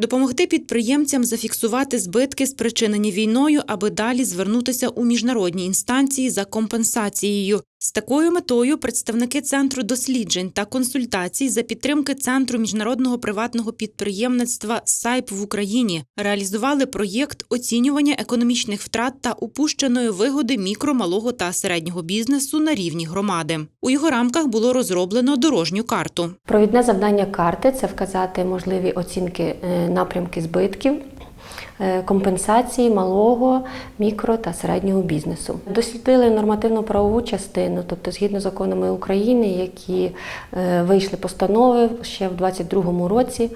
допомогти підприємцям зафіксувати збитки, спричинені війною, аби далі звернутися у міжнародні інстанції за компенсацією. З такою метою представники центру досліджень та консультацій за підтримки центру міжнародного приватного підприємництва САЙП в Україні реалізували проєкт оцінювання економічних втрат та упущеної вигоди мікро, малого та середнього бізнесу на рівні громади. У його рамках було розроблено дорожню карту. Провідне завдання карти це вказати можливі оцінки е, напрямки збитків. Е, Компенсації малого, мікро та середнього бізнесу дослідили нормативно-правову частину, тобто згідно з законами України, які е, вийшли постанови ще в 2022 році.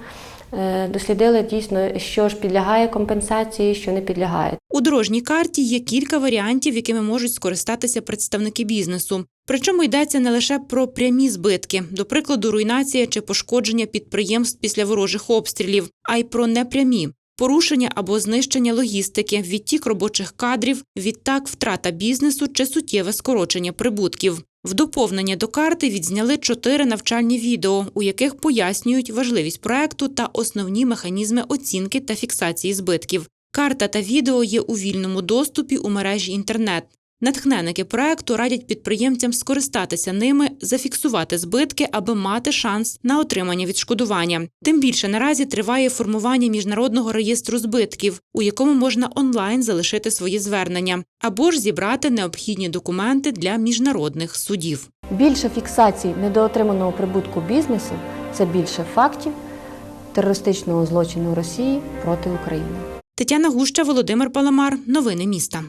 е, Дослідили дійсно, що ж підлягає компенсації, що не підлягає. У дорожній карті є кілька варіантів, якими можуть скористатися представники бізнесу. Причому йдеться не лише про прямі збитки, до прикладу, руйнація чи пошкодження підприємств після ворожих обстрілів, а й про непрямі. Порушення або знищення логістики, відтік робочих кадрів, відтак втрата бізнесу чи суттєве скорочення прибутків. В доповнення до карти відзняли чотири навчальні відео, у яких пояснюють важливість проекту та основні механізми оцінки та фіксації збитків. Карта та відео є у вільному доступі у мережі інтернет. Натхненники проекту радять підприємцям скористатися ними, зафіксувати збитки, аби мати шанс на отримання відшкодування. Тим більше наразі триває формування міжнародного реєстру збитків, у якому можна онлайн залишити свої звернення або ж зібрати необхідні документи для міжнародних судів. Більше фіксацій недоотриманого прибутку бізнесу це більше фактів терористичного злочину Росії проти України. Тетяна Гуща, Володимир Паламар. Новини міста.